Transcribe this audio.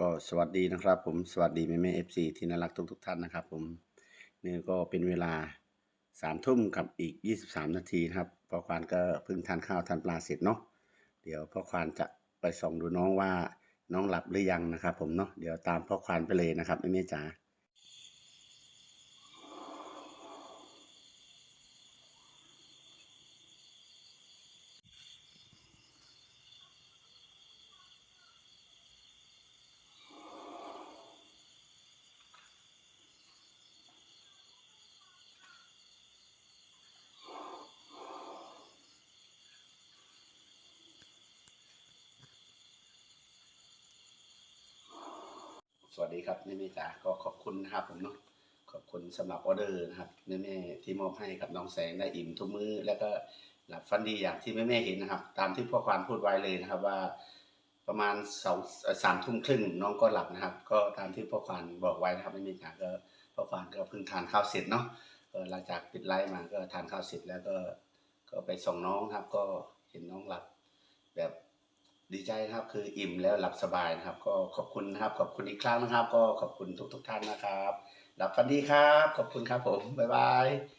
ก็สวัสดีนะครับ ผมสวัสดีแม่แม่เอฟซีที่น่ารักทุกทุกท่านนะครับ ผมนี่ก็เป็นเวลาสามทุ่มกับอีกยี่สิบสามนาทีนะครับพ่อควานก็เพิ่งทานข้าวทานปลาเสร็จเนาะเดี๋ยวพ่อควานจะไปส่องดูน้องว่าน้องหลับหรือยังนะครับ ผมเนาะเดี๋ยวตามพ่อควานไปเลยนะครับแม่แม่จ๋า สวัสดีครับแม่แม่จ๋าก็ขอบคุณนะครับผมเนาะขอบคุณสำหรับออเดอร์นะครับแม่แม่ๆที่มอบให้กับน้องแสงได้อิ่มทุกมื้อ แล้วก็หลับฝันดีอย่างที่แม่แม่ๆเห็นนะครับ ตามที่พ่อควานพูดไว้เลยนะครับว่าประมาณสองสามทุ่มครึ่งน้องก็หลับนะครับ ก็ตามที่พ่อควานบอกไว้นะครับแม่แม่จ๋าก็พ่อควานก็เพิ่งทานข้าวเสร็จเนาะก็หลังจากปิดไลฟ์มาก็ทานข้าวเสร็จแล้วก็ก็ไปส่งน้องครับ ก็เห็นน้องหลับ แบบ ดีใจครับคืออิ่มแล้วหลับสบายนะครับ ก็ขอบคุณนะครับ ขอบคุณอีกครั้งนะครับ ก็ขอบคุณทุกทุกๆท่านนะครับหลับฝันดีครับ ขอบคุณครับผมบ๊ายบาย